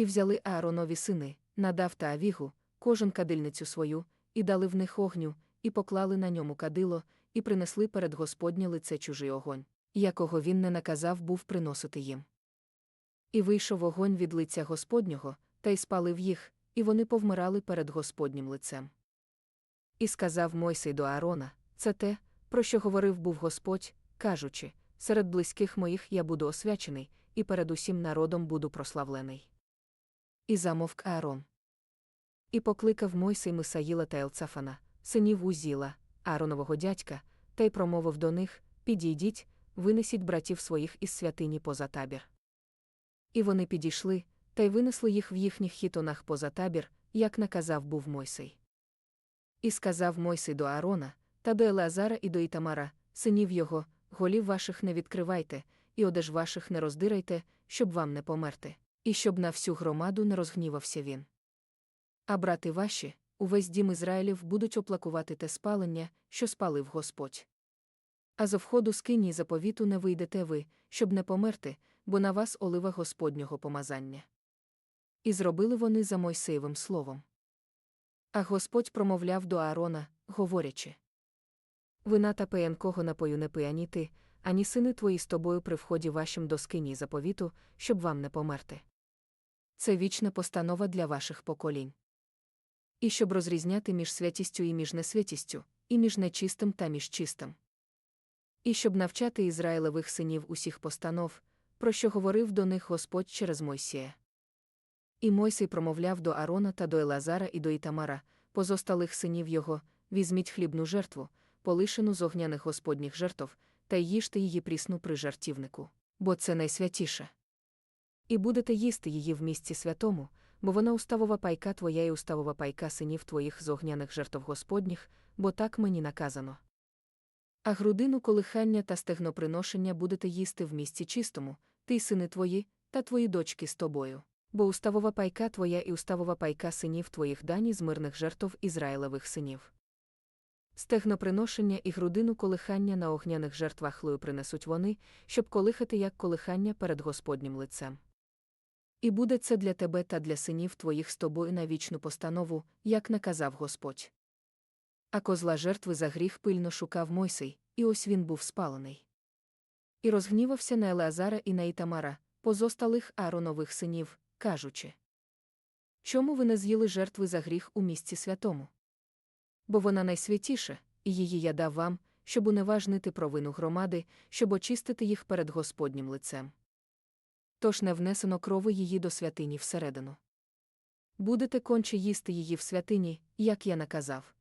І взяли Ааронові сини, надав та авігу, кожен кадильницю свою, і дали в них огню, і поклали на ньому кадило, і принесли перед Господнє лице чужий огонь, якого він не наказав був приносити їм. І вийшов огонь від лиця Господнього, та й спалив їх, і вони повмирали перед Господнім лицем. І сказав Мойсей до Аарона: Це те, про що говорив був Господь, кажучи: серед близьких моїх я буду освячений, і перед усім народом буду прославлений. І замовк Аарон. І покликав Мойсей Мисаїла та Елцафана, синів Узіла, Ааронового дядька, та й промовив до них: Підійдіть, винесіть братів своїх із святині поза табір. І вони підійшли, та й винесли їх в їхніх хітонах поза табір, як наказав був Мойсей. І сказав Мойсей до Аарона, та до Елеазара і до Ітамара, синів його, голів ваших не відкривайте, і одеж ваших не роздирайте, щоб вам не померти, і щоб на всю громаду не розгнівався він. А брати ваші, увесь дім Ізраїлів будуть оплакувати те спалення, що спалив Господь. А зо входу з кині заповіту не вийдете ви, щоб не померти, бо на вас олива Господнього помазання. І зробили вони за Мойсеєвим словом. А Господь промовляв до Аарона, говорячи: Вина та пеянкого напою не пий ані ти, ані сини твої з тобою при вході вашим до скині заповіту, щоб вам не померти. Це вічна постанова для ваших поколінь. І щоб розрізняти між святістю і між несвятістю, і між нечистим та між чистим. І щоб навчати Ізраїлевих синів усіх постанов, про що говорив до них Господь через Мойсія. І Мойсей промовляв до Арона та до Елазара і до Ітамара, позосталих синів його, візьміть хлібну жертву, полишену з огняних господніх жертв, та їжте її прісну при жартівнику, бо це найсвятіше. І будете їсти її в місці святому, бо вона уставова пайка твоя і уставова пайка синів твоїх з огняних жертв Господніх, бо так мені наказано. А грудину колихання та стегноприношення будете їсти в місці чистому, ти сини твої, та твої дочки з тобою. Бо уставова пайка твоя і уставова пайка синів твоїх дані з мирних жертв Ізраїлевих синів. Стегноприношення і грудину колихання на огняних жертвах хлою принесуть вони, щоб колихати як колихання перед Господнім лицем. І буде це для тебе та для синів твоїх з тобою на вічну постанову, як наказав Господь. А козла жертви за гріх пильно шукав Мойсей, і ось він був спалений. І розгнівався на Елеазара і на Ітамара, позосталих Ааронових синів, кажучи Чому ви не з'їли жертви за гріх у місці святому? Бо вона найсвятіша, і її я дав вам, щоб уневажнити провину громади, щоб очистити їх перед Господнім лицем. Тож не внесено крови її до святині всередину. Будете конче їсти її в святині, як я наказав.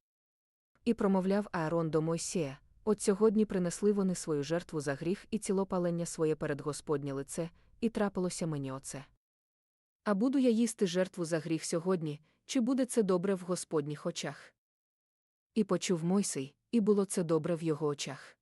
І промовляв Аарон до Мойсея от сьогодні принесли вони свою жертву за гріх і цілопалення своє перед Господнє лице, і трапилося мені оце. А буду я їсти жертву за гріх сьогодні, чи буде це добре в Господніх очах? І почув Мойсей, і було це добре в його очах.